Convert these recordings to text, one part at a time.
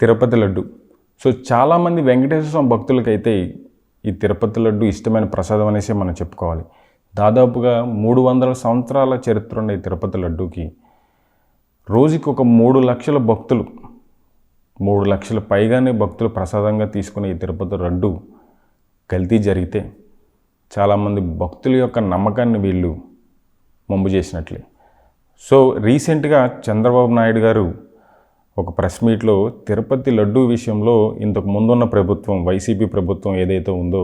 Tirupati laddu. So చాలామంది వెంకటేశ్వర స్వామి భక్తులకైతే ఈ తిరుపతి లడ్డు ఇష్టమైన ప్రసాదం అనేసి మనం చెప్పుకోవాలి. దాదాపుగా మూడు వందల సంవత్సరాల చరిత్ర ఉన్న ఈ తిరుపతి లడ్డూకి రోజుకి ఒక మూడు లక్షల భక్తులు మూడు లక్షల పైగానే భక్తులు ప్రసాదంగా తీసుకునే ఈ తిరుపతి లడ్డు కల్తీ జరిగితే చాలామంది భక్తుల యొక్క నమ్మకాన్ని వీళ్ళు మొంబు చేసినట్లే. సో రీసెంట్గా చంద్రబాబు నాయుడు గారు ఒక ప్రెస్ మీట్లో తిరుపతి లడ్డూ విషయంలో ఇంతకు ముందున్న ప్రభుత్వం వైసీపీ ప్రభుత్వం ఏదైతే ఉందో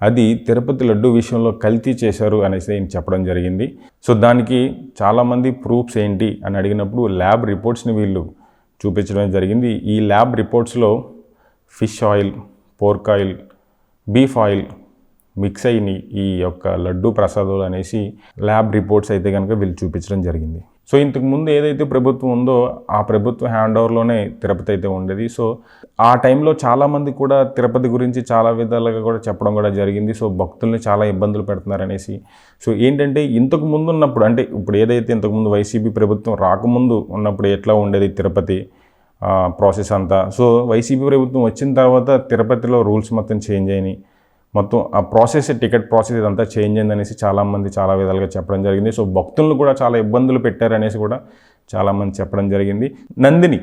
అది తిరుపతి లడ్డూ విషయంలో కల్తీ చేశారు అనేసి ఆయన చెప్పడం జరిగింది. సో దానికి చాలామంది ప్రూఫ్స్ ఏంటి అని అడిగినప్పుడు ల్యాబ్ రిపోర్ట్స్ని వీళ్ళు చూపించడం జరిగింది. ఈ lab రిపోర్ట్స్లో fish oil pork oil beef oil mix అయిన ఈ యొక్క లడ్డు ప్రసాదాలు అనేసి ల్యాబ్ రిపోర్ట్స్ అయితే కనుక వీళ్ళు చూపించడం జరిగింది. సో ఇంతకు ముందు ఏదైతే ప్రభుత్వం ఉందో ఆ ప్రభుత్వ హ్యాండ్ ఓవర్లోనే తిరుపతి అయితే ఉండేది. సో ఆ టైంలో చాలామంది కూడా తిరుపతి గురించి చాలా విధాలుగా కూడా చెప్పడం కూడా జరిగింది. సో భక్తుల్ని చాలా ఇబ్బందులు పెడుతున్నారు అనేసి సో ఏంటంటే ఇంతకు ముందు ఉన్నప్పుడు అంటే ఇప్పుడు ఏదైతే ఇంతకుముందు వైసీపీ ప్రభుత్వం రాకముందు ఉన్నప్పుడు ఎట్లా ఉండేది తిరుపతి ప్రాసెస్ అంతా. సో వైసీపీ ప్రభుత్వం వచ్చిన తర్వాత తిరుపతిలో రూల్స్ మొత్తం చేంజ్ అయినాయి. మొత్తం ఆ ప్రాసెస్ టికెట్ ప్రాసెస్ ఇదంతా చేంజ్ అయింది అనేసి చాలామంది చాలా విధాలుగా చెప్పడం జరిగింది. సో భక్తులను కూడా చాలా ఇబ్బందులు పెట్టారనేసి కూడా చాలామంది చెప్పడం జరిగింది. నందిని.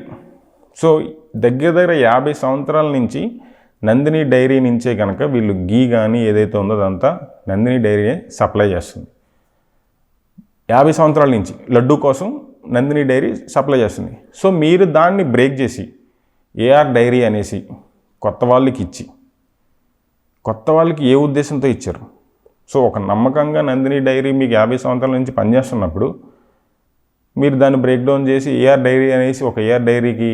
సో దగ్గర దగ్గర యాభై సంవత్సరాల నుంచి నందిని డైరీ నుంచే కనుక వీళ్ళు గీ కానీ ఏదైతే ఉందో అదంతా నందిని డైరీ సప్లై చేస్తుంది. యాభై సంవత్సరాల నుంచి లడ్డు కోసం నందిని డైరీ సప్లై చేస్తుంది. సో మీరు దాన్ని బ్రేక్ చేసి ఏఆర్ డైరీ అనేసి కొత్త వాళ్ళకి ఇచ్చి కొత్త వాళ్ళకి ఏ ఉద్దేశంతో ఇచ్చారు? సో ఒక నమ్మకంగా నందిని డైరీ మీకు యాభై సంవత్సరాల నుంచి పనిచేస్తున్నప్పుడు మీరు దాన్ని బ్రేక్ డౌన్ చేసి ఏఆర్ డైరీ అనేసి ఒక ఏఆర్ డైరీకి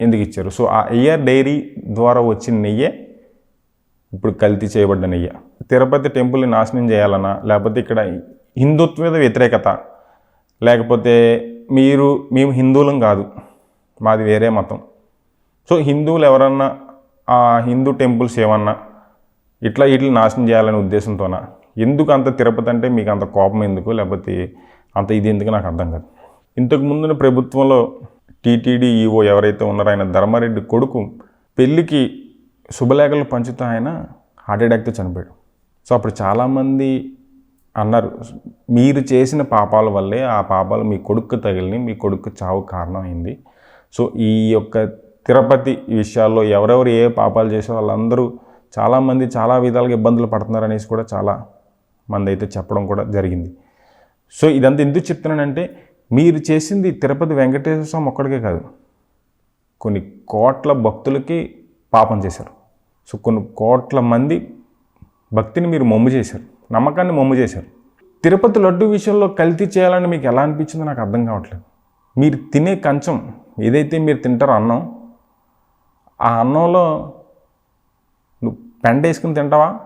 ఎందుకు ఇచ్చారు? సో ఆ ఏఆర్ డైరీ ద్వారా వచ్చిన నెయ్యే ఇప్పుడు కల్తీ చేయబడ్డ నెయ్యి. తిరుపతి టెంపుల్ని నాశనం చేయాలన్నా లేకపోతే ఇక్కడ హిందుత్వ మీద వ్యతిరేకత లేకపోతే మీరు మేము హిందువులం కాదు మాది వేరే మతం. సో హిందువులు ఎవరన్నా ఆ హిందూ టెంపుల్స్ ఏమన్నా ఇట్లా ఇట్లా నాశనం చేయాలనే ఉద్దేశంతోన? ఎందుకు అంత తిరుపతి అంటే మీకు అంత కోపం ఎందుకు? లేకపోతే అంత ఇది ఎందుకు నాకు అర్థం కాదు. ఇంతకు ముందున ప్రభుత్వంలో టీటీడీ ఈఓ ఎవరైతే ఉన్నారో ఆయన ధర్మారెడ్డి కొడుకు పెళ్ళికి శుభలేఖలు పంచుతూ ఆయన హార్ట్ అటాక్తో చనిపోయాడు. సో అప్పుడు చాలామంది అన్నారు మీరు చేసిన పాపాల వల్లే ఆ పాపాలు మీ కొడుకు తగిలిని మీ కొడుకు చావు కారణం అయింది. సో ఈ యొక్క తిరుపతి విషయాల్లో ఎవరెవరు ఏ పాపాలు చేసే వాళ్ళందరూ చాలామంది చాలా విధాలుగా ఇబ్బందులు పడుతున్నారు అనేసి కూడా చాలా మంది అయితే చెప్పడం కూడా జరిగింది. సో ఇదంతా ఎందుకు చెప్తున్నానంటే మీరు చేసింది తిరుపతి వెంకటేశ్వర స్వామి ఒక్కడికే కాదు. కొన్ని కోట్ల భక్తులకి పాపం చేశారు. సో కొన్ని కోట్ల మంది భక్తిని మీరు మొమ్ము చేశారు. నమ్మకాన్ని మొమ్ము చేశారు. తిరుపతి లడ్డు విషయంలో కల్తీ చేయాలని మీకు ఎలా అనిపించిందో నాకు అర్థం కావట్లేదు. మీరు తినే కంచం ఏదైతే మీరు తింటారో అన్నం ఆ అన్నంలో నువ్వు వేసుకుని తింటావా?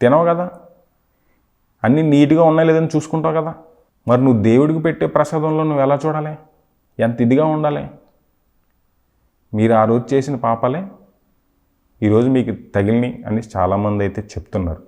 తినవు కదా. అన్నీ నీట్గా ఉన్నాయి లేదని చూసుకుంటావు కదా. మరి నువ్వు దేవుడికి పెట్టే ప్రసాదంలో నువ్వు ఎలా చూడాలి? ఎంత ఇదిగా ఉండాలి? మీరు ఆ రోజు చేసిన పాపాలే ఈరోజు మీకు తగిలిని అని చాలామంది అయితే చెప్తున్నారు.